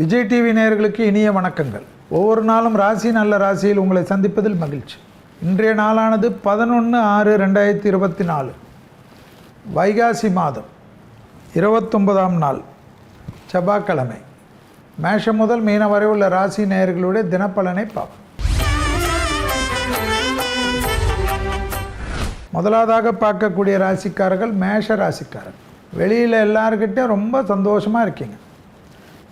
Vijay TV நேயர்களுக்கு இனிய வணக்கங்கள். ஒவ்வொரு நாளும் ராசி நல்ல ராசியில் உங்களை சந்திப்பதில் மகிழ்ச்சி. இன்றைய நாளானது பதினொன்று ஆறு ரெண்டாயிரத்தி இருபத்தி நாலு. வைகாசி மாதம் இருபத்தொன்பதாம் நாள் செவ்வாய்க்கிழமை. மேஷம் முதல் மீன வரை உள்ள ராசி நேயர்களுடைய தினப்பலனை பார்ப்போம். முதலாவதாக பார்க்கக்கூடிய ராசிக்காரர்கள் மேஷ ராசிக்காரர்கள் வெளியில் எல்லாருக்கிட்டே ரொம்ப சந்தோஷமாக இருக்கீங்க.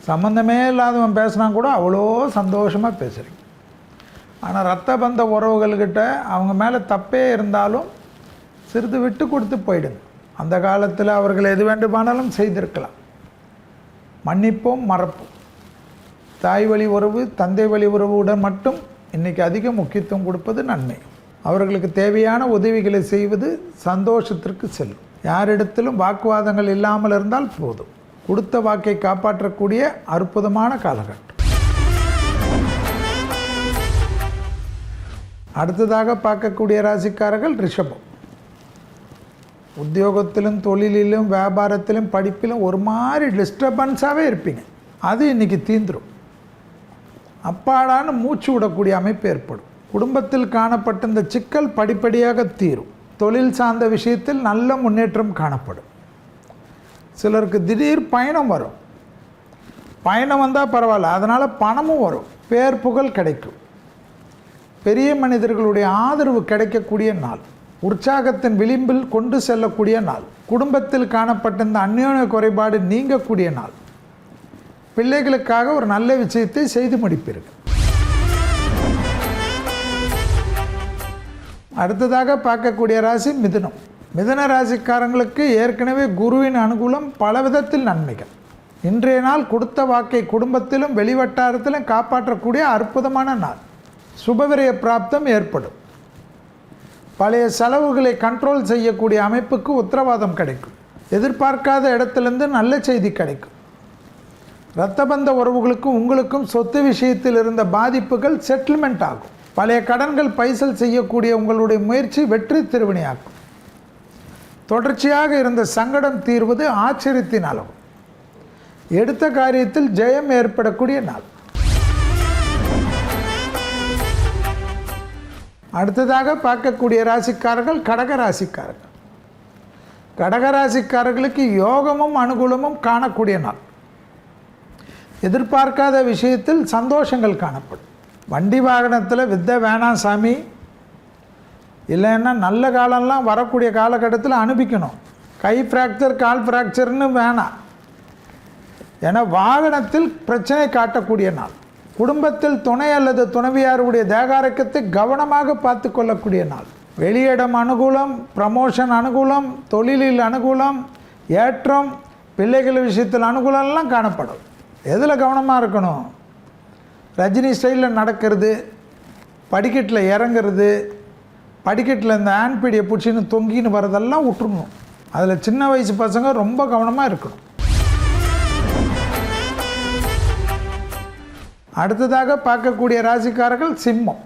சம்மந்தமே இல்லாதவன் பேசுனா கூட அவ்வளோ சந்தோஷமாக பேசுகிறீங்க ஆனால் ரத்த பந்த உறவுகள்கிட்ட அவங்க மேலே தப்பே இருந்தாலும் சிறிது விட்டு கொடுத்து போயிடுங்க. அந்த காலத்தில் அவர்கள் எது வேண்டுமானாலும் செய்திருக்கலாம். மன்னிப்போம் மறப்போம். தாய் வழி உறவு தந்தை வழி உறவுடன் மட்டும் இன்றைக்கி அதிக முக்கியத்துவம் கொடுப்பது நன்மை. அவர்களுக்கு தேவையான உதவிகளை செய்வது சந்தோஷத்திற்கு செல்லும். யாரிடத்திலும் வாக்குவாதங்கள் இல்லாமல் இருந்தால் போதும். கொடுத்த வாக்கை காப்பாற்றக்கூடிய அற்புதமான காலகட்டம். அடுத்ததாக பார்க்கக்கூடிய ராசிக்காரர்கள் ரிஷபம். உத்தியோகத்திலும் தொழிலிலும் வியாபாரத்திலும் படிப்பிலும் ஒரு மாதிரி டிஸ்டர்பன்ஸாகவே இருப்பீங்க. அது இன்றைக்கி தீந்துடும் அப்பாடான மூச்சு விடக்கூடிய அமைப்பு ஏற்படும். குடும்பத்தில் காணப்பட்ட இந்த சிக்கல் படிப்படியாக தீரும். தொழில் சார்ந்த விஷயத்தில் நல்ல முன்னேற்றம் காணப்படும். சிலருக்கு திடீர் பயணம் வரும். பயணம் வந்தால் பரவாயில்ல அதனால் பணமும் வரும். பேர் புகழ் கிடைக்கும். பெரிய மனிதர்களுடைய ஆதரவு கிடைக்கக்கூடிய நாள். உற்சாகத்தின் விளிம்பில் கொண்டு செல்லக்கூடிய நாள். குடும்பத்தில் காணப்பட்ட இந்த அந்யோன்ய குறைபாடு நீங்கக்கூடிய நாள். பிள்ளைகளுக்காக ஒரு நல்ல விஷயத்தை செய்து முடிப்பீர்கள். அடுத்ததாக பார்க்கக்கூடிய ராசி மிதுனம். மிதன ராசிக்காரங்களுக்கு ஏற்கனவே குருவின் அனுகூலம் பல விதத்தில் நன்மைகள். இன்றைய நாள் கொடுத்த வாக்கை குடும்பத்திலும் வெளிவட்டாரத்திலும் காப்பாற்றக்கூடிய அற்புதமான நாள். சுபவிரய பிராப்தம் ஏற்படும். பழைய செலவுகளை கண்ட்ரோல் செய்யக்கூடிய அமைப்புக்கு உத்தரவாதம் கிடைக்கும். எதிர்பார்க்காத இடத்திலிருந்து நல்ல செய்தி கிடைக்கும். இரத்தபந்த உறவுகளுக்கும் உங்களுக்கும் சொத்து விஷயத்தில் இருந்த பாதிப்புகள் செட்டில்மெண்ட் ஆகும். பழைய கடன்கள் பைசல் செய்யக்கூடிய உங்களுடைய முயற்சி வெற்றி திருவினையாக்கும். தொடர்ச்சியாக இருந்த சங்கடம் தீர்வது ஆச்சரியத்தின் அளவு. எடுத்த காரியத்தில் ஜெயம் ஏற்படக்கூடிய நாள். அடுத்ததாக பார்க்கக்கூடிய ராசிக்காரர்கள் கடக ராசிக்காரர்கள். கடக ராசிக்காரர்களுக்கு யோகமும் அனுகூலமும் காணக்கூடிய நாள். எதிர்பார்க்காத விஷயத்தில் சந்தோஷங்கள் காணப்படும். வண்டி வாகனத்தில் வித்த வேணாம் சாமி. இல்லைன்னா நல்ல காலம்லாம் வரக்கூடிய காலகட்டத்தில் அனுப்பிக்கணும் கை ஃப்ராக்சர் கால் ஃப்ராக்சர்னு வேணாம். ஏன்னா வாகனத்தில் பிரச்சனை காட்டக்கூடிய நாள். குடும்பத்தில் துணை அல்லது துணைவியாருடைய தேகாரக்கத்தை கவனமாக பார்த்து கொள்ளக்கூடிய நாள். வெளியிடம் அனுகூலம் ப்ரமோஷன் அனுகூலம் தொழிலில் அனுகூலம் ஏற்றம் பிள்ளைகள் விஷயத்தில் அனுகூலம்லாம் காணப்படும். எதில் கவனமாக இருக்கணும்? ரஜினி ஸ்டைலில் நடக்கிறது படிக்கட்டில் இறங்குறது படிக்கட்டில் இந்த ஆண்பீடியை பிடிச்சின்னு தொங்கின்னு வரதெல்லாம் விட்டுருணும் அதில் சின்ன வயசு பசங்க ரொம்ப கவனமாக இருக்கணும். அடுத்ததாக பார்க்கக்கூடிய ராசிக்காரர்கள் சிம்மம்.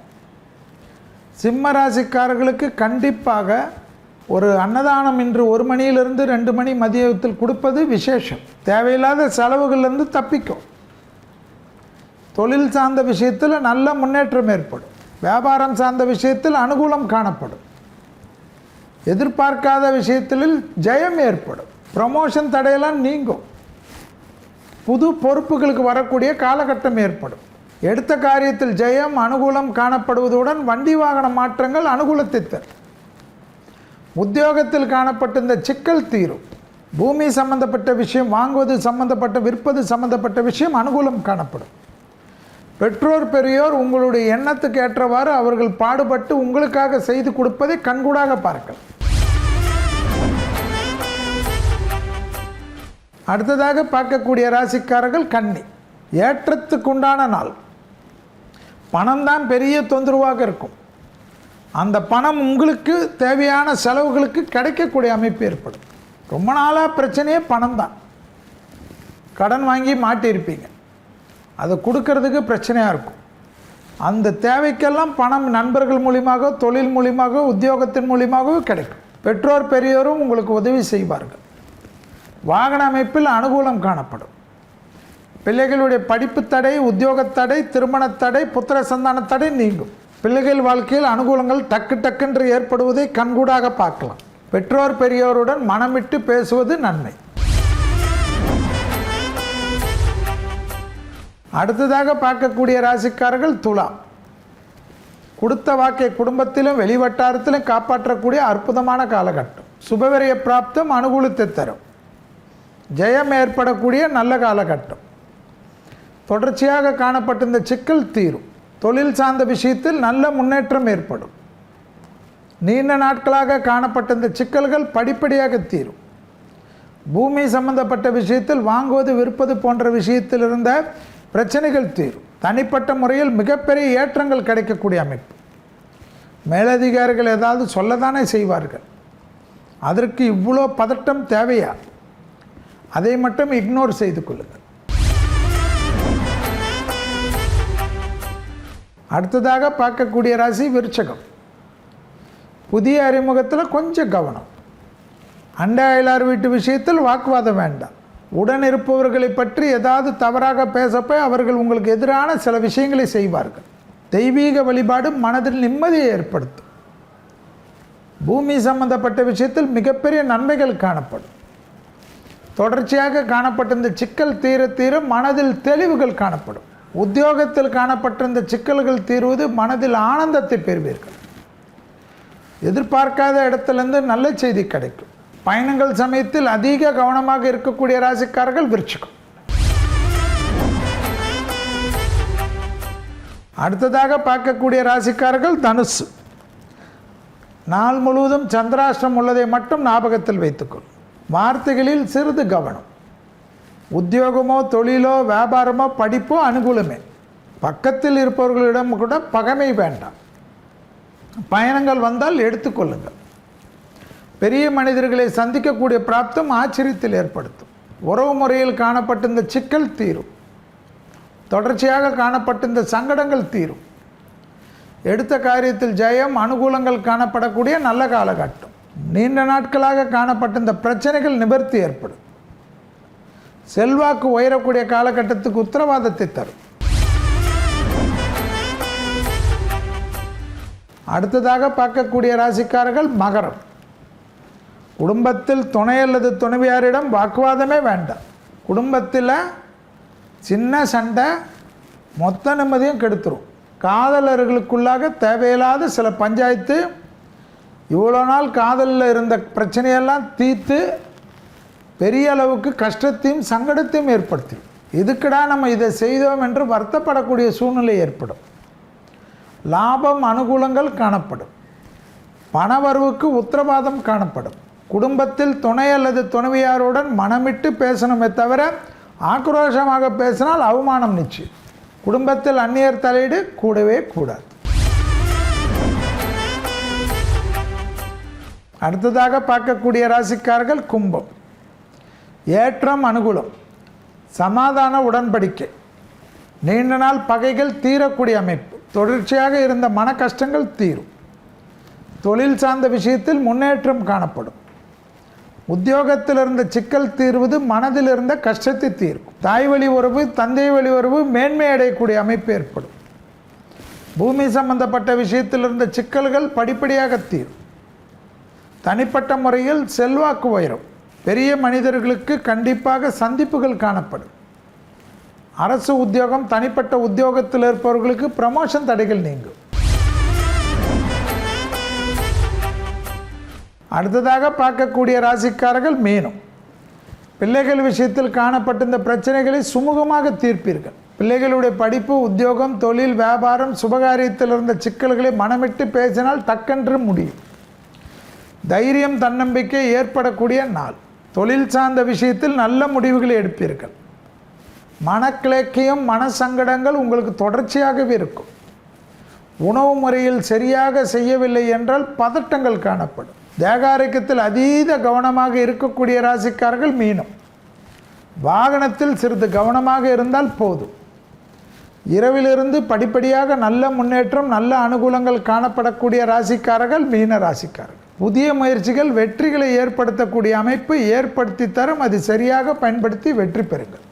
சிம்ம ராசிக்காரர்களுக்கு கண்டிப்பாக ஒரு அன்னதானம் இன்று ஒரு மணியிலிருந்து ரெண்டு மணி மதியத்தில் கொடுப்பது விசேஷம். தேவையில்லாத செலவுகள்லேருந்து தப்பிக்கும். தொழில் சார்ந்த விஷயத்தில் நல்ல முன்னேற்றம் ஏற்படும். வியாபாரம் சார்ந்த விஷயத்தில் அனுகூலம் காணப்படும். எதிர்பார்க்காத விஷயத்தில் ஜெயம் ஏற்படும். ப்ரமோஷன் தடையெல்லாம் நீங்கும். புது பொறுப்புகளுக்கு வரக்கூடிய காலகட்டம் ஏற்படும். எடுத்த காரியத்தில் ஜெயம் அனுகூலம் காணப்படுவதுடன் வண்டி வாகன மாற்றங்கள் அனுகூலத்தை தரும். உத்தியோகத்தில் காணப்பட்டிருந்த இந்த சிக்கல் தீரும். பூமி சம்பந்தப்பட்ட விஷயம் வாங்குவது சம்பந்தப்பட்ட விற்பது சம்பந்தப்பட்ட விஷயம் அனுகூலம் காணப்படும். பெற்றோர் பெரியோர் உங்களுடைய எண்ணத்துக்கு ஏற்றவாறு அவர்கள் பாடுபட்டு உங்களுக்காக செய்து கொடுப்பதை கண்கூடாக பார்க்கலாம் அடுத்ததாக பார்க்கக்கூடிய ராசிக்காரர்கள் கன்னி. ஏற்றத்துக்குண்டான நாள். பணம் தான் பெரிய தொந்தரவாக இருக்கும். அந்த பணம் உங்களுக்கு தேவையான செலவுகளுக்கு கிடைக்கக்கூடிய அமைப்பு ஏற்படும். ரொம்ப நாளாக பிரச்சனையே பணம் தான். கடன் வாங்கி மாட்டியிருப்பீங்க. அதை கொடுக்கறதுக்கு பிரச்சனையாக இருக்கும். அந்த தேவைக்கெல்லாம் பணம் நண்பர்கள் மூலியமாக தொழில் மூலியமாக உத்தியோகத்தின் மூலியமாகவும் கிடைக்கும். பெற்றோர் பெரியோரும் உங்களுக்கு உதவி செய்வார்கள். வாகன அமைப்பில் அனுகூலம் காணப்படும். பிள்ளைகளுடைய படிப்பு தடை உத்தியோகத்தடை திருமணத்தடை தடை புத்திர சந்தான தடை நீங்கும். பிள்ளைகள் வாழ்க்கையில் அனுகூலங்கள் டக்கு டக்குன்று ஏற்படுவதை கண்கூடாக பார்க்கலாம். பெற்றோர் பெரியோருடன் மனமிட்டு பேசுவது நன்மை. அடுத்ததாக பார்க்கக்கூடிய ராசிக்காரர்கள் துலாம். கொடுத்த வாக்கை குடும்பத்திலும் வெளிவட்டாரத்திலும் காப்பாற்றக்கூடிய அற்புதமான காலகட்டம். சுபவரிய பிராப்தம் அனுகூலத்தை தரும். ஜெயம் ஏற்படக்கூடிய நல்ல காலகட்டம். தொடர்ச்சியாக காணப்பட்டிருந்த சிக்கல் தீரும். தொழில் சார்ந்த விஷயத்தில் நல்ல முன்னேற்றம் ஏற்படும். நீண்ட நாட்களாக காணப்பட்டிருந்த சிக்கல்கள் படிப்படியாக தீரும். பூமி சம்பந்தப்பட்ட விஷயத்தில் வாங்குவது விற்பது போன்ற விஷயத்தில் இருந்த பிரச்சனைகள் தீரும். தனிப்பட்ட முறையில் மிகப்பெரிய ஏற்றங்கள் கிடைக்கக்கூடிய அமைப்பு. மேலதிகாரிகள் ஏதாவது சொல்லதானே செய்வார்கள். அதற்கு இவ்வளோ பதட்டம் தேவையா? அதை மட்டும் இக்னோர் செய்து கொள்ளுங்கள். அடுத்ததாக பார்க்கக்கூடிய ராசி விருச்சகம். புதிய அறிமுகத்தில் கொஞ்சம் கவனம். அண்டை அயலார் வீட்டு விஷயத்தில் வாக்குவாதம் வேண்டாம். உடன் இருப்பவர்களை பற்றி ஏதாவது தவறாக பேசப்போய் அவர்கள் உங்களுக்கு எதிரான சில விஷயங்களை செய்வார்கள். தெய்வீக வழிபாடு மனதில் நிம்மதியை ஏற்படுத்தும். பூமி சம்பந்தப்பட்ட விஷயத்தில் மிகப்பெரிய நன்மைகள் காணப்படும். தொடர்ச்சியாக காணப்பட்டிருந்த சிக்கல் தீர தீர மனதில் தெளிவுகள் காணப்படும். உத்தியோகத்தில் காணப்பட்டிருந்த சிக்கல்கள் தீர்வது மனதில் ஆனந்தத்தை பெறுவீர்கள். எதிர்பார்க்காத இடத்துலேருந்து நல்ல செய்தி கிடைக்கும். பயணங்கள் சமயத்தில் அதிக கவனமாக இருக்கக்கூடிய ராசிக்காரர்கள் விருச்சிக்கும் அடுத்ததாக பார்க்கக்கூடிய ராசிக்காரர்கள் தனுசு. நாள் முழுவதும் சந்திராஷ்டிரம் உள்ளதை மட்டும் ஞாபகத்தில் வைத்துக்கொள். வார்த்தைகளில் சிறிது கவனம். உத்தியோகமோ தொழிலோ வியாபாரமோ படிப்போ அனுகூலமே. பக்கத்தில் இருப்பவர்களிடம் கூட பகைமை வேண்டாம். பயணங்கள் வந்தால் எடுத்துக்கொள்ளுங்கள். பெரிய மனிதர்களை சந்திக்கக்கூடிய பிராப்தம் ஆச்சரியத்தில் ஏற்படுத்தும். உறவு முறையில் காணப்பட்டிருந்த சிக்கல் தீரும். தொடர்ச்சியாக காணப்பட்டிருந்த சங்கடங்கள் தீரும். எடுத்த காரியத்தில் ஜெயம் அனுகூலங்கள் காணப்படக்கூடிய நல்ல காலகட்டம். நீண்ட நாட்களாக காணப்பட்டிருந்த பிரச்சனைகள் நிவர்த்தி ஏற்படும். செல்வாக்கு உயரக்கூடிய காலகட்டத்துக்கு உத்தரவாதத்தை தரும். அடுத்ததாக பார்க்கக்கூடிய ராசிக்காரர்கள் மகரம். குடும்பத்தில் துணை அல்லது துணைவியாரிடம் வாக்குவாதமே வேண்டாம். குடும்பத்தில் சின்ன சண்டை மொத்த நிம்மதியும் கெடுத்துரும். காதலர்களுக்குள்ளாக தேவையில்லாத சில பஞ்சாயத்து இவ்வளோ நாள் காதலில் இருந்த பிரச்சனையெல்லாம் தீர்த்து பெரிய அளவுக்கு கஷ்டத்தையும் சங்கடத்தையும் ஏற்படுத்தும் இதுக்கடா நம்ம இதை செய்தோம் என்று வருத்தப்படக்கூடிய சூழ்நிலை ஏற்படும். லாபம் அனுகூலங்கள் காணப்படும். பணவரவுக்கு உத்தரவாதம் காணப்படும். குடும்பத்தில் துணை அல்லது துணைவியாருடன் மனமிட்டு பேசணுமே தவிர ஆக்ரோஷமாக பேசினால் அவமானம் நிச்சயம். குடும்பத்தில் அந்நியர் தலையீடு கூடவே கூடாது. அடுத்ததாக பார்க்கக்கூடிய ராசிக்காரர்கள் கும்பம். ஏற்றம் அனுகூலம். சமாதான உடன்படிக்கை. நீண்ட நாள் பகைகள் தீரக்கூடிய அமைப்பு. தொடர்ச்சியாக இருந்த மன கஷ்டங்கள் தீரும். தொழில் சார்ந்த விஷயத்தில் முன்னேற்றம் காணப்படும். உத்தியோகத்தில் இருந்த சிக்கல் தீர்வது மனதில் இருந்த கஷ்டத்தை தீர்க்கும். தாய் வழி உறவு தந்தை வழி உறவு மேன்மை அடையக்கூடிய அமைப்பு ஏற்படும். பூமி சம்பந்தப்பட்ட விஷயத்தில் இருந்த சிக்கல்கள் படிப்படியாக தீரும். தனிப்பட்ட முறையில் செல்வாக்கு உயரும். பெரிய மனிதர்களுக்கு கண்டிப்பாக சந்திப்புகள் காணப்படும். அரசு உத்தியோகம் தனிப்பட்ட உத்தியோகத்தில் இருப்பவர்களுக்கு ப்ரமோஷன் தடைகள் நீங்கும். அடுத்ததாக பார்க்கக்கூடிய ராசிக்காரர்கள் மீனும். பிள்ளைகள் விஷயத்தில் காணப்பட்டிருந்த பிரச்சனைகளை சுமூகமாக தீர்ப்பீர்கள். பிள்ளைகளுடைய படிப்பு உத்தியோகம் தொழில் வியாபாரம் சுபகாரியத்தில் இருந்த சிக்கல்களை மனமிட்டு பேசினால் தக்கென்று முடியும். தைரியம் தன்னம்பிக்கை ஏற்படக்கூடிய நாள். தொழில் சார்ந்த விஷயத்தில் நல்ல முடிவுகளை எடுப்பீர்கள். மனக்கிழக்கையும் மனசங்கடங்கள் உங்களுக்கு தொடர்ச்சியாகவே இருக்கும். உணவு முறையில் சரியாக செய்யவில்லை என்றால் பதட்டங்கள் காணப்படும். தேகாரக்கத்தில் அதீத கவனமாக இருக்கக்கூடிய ராசிக்காரர்கள் மீனம். வாகனத்தில் சிறிது கவனமாக இருந்தால் போதும். இரவிலிருந்து படிப்படியாக நல்ல முன்னேற்றம் நல்ல அனுகூலங்கள் காணப்படக்கூடிய ராசிக்காரர்கள் மீன ராசிக்காரர்கள். புதிய முயற்சிகள் வெற்றிகளை ஏற்படுத்தக்கூடிய அமைப்பு ஏற்படுத்தி தரும். அது சரியாக பயன்படுத்தி வெற்றி பெறுங்கள்.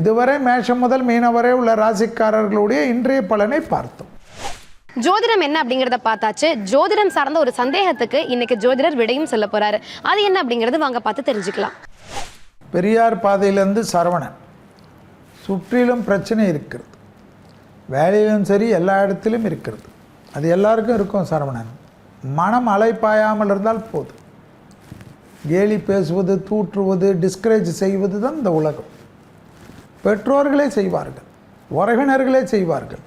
இதுவரை மேஷம் முதல் மீனம் வரை உள்ள ராசிக்காரர்களுடைய இன்றைய பலனை பார்த்தோம். ஜோதிடம் என்ன அப்படிங்கறத பார்த்தாச்சு. ஜோதிடம் சார்ந்த ஒரு சந்தேகத்துக்கு இன்னைக்கு ஜோதிடர் விடையும் சொல்ல போறாரு. அது என்ன அப்படிங்கறது வாங்க பார்த்து தெரிஞ்சுக்கலாம். பெரியார் பாதையிலேருந்து சரவணன். சுற்றிலும் பிரச்சனை இருக்கிறது. வேலையிலும் சரி எல்லா இடத்திலும் இருக்கிறது. அது எல்லாருக்கும் இருக்கும் சரவணன். மனம் அலைப்பாயாமல் இருந்தால் போதும். கேலி பேசுவது தூற்றுவது டிஸ்கரேஜ் செய்வது தான் இந்த உலகம். பெற்றோர்களே செய்வார்கள். உறவினர்களே செய்வார்கள்.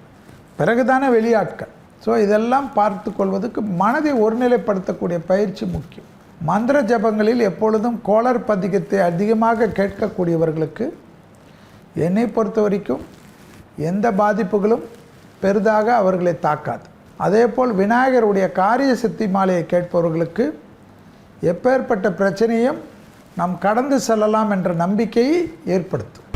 பிறகுதானே வெளியாட்கள். ஸோ இதெல்லாம் பார்த்து கொள்வதற்கு மனதை ஒருநிலைப்படுத்தக்கூடிய பயிற்சி முக்கியம். மந்திர ஜபங்களில் எப்பொழுதும் கோளர் பதிகத்தை அதிகமாக கேட்கக்கூடியவர்களுக்கு என்னை பொறுத்த வரைக்கும் எந்த பாதிப்புகளும் பெரிதாக அவர்களை தாக்காது. அதேபோல் விநாயகருடைய காரிய சித்தி மாலையை கேட்பவர்களுக்கு எப்பேற்பட்ட பிரச்சனையும் நாம் கடந்து செல்லலாம் என்ற நம்பிக்கையை ஏற்படுத்தும்.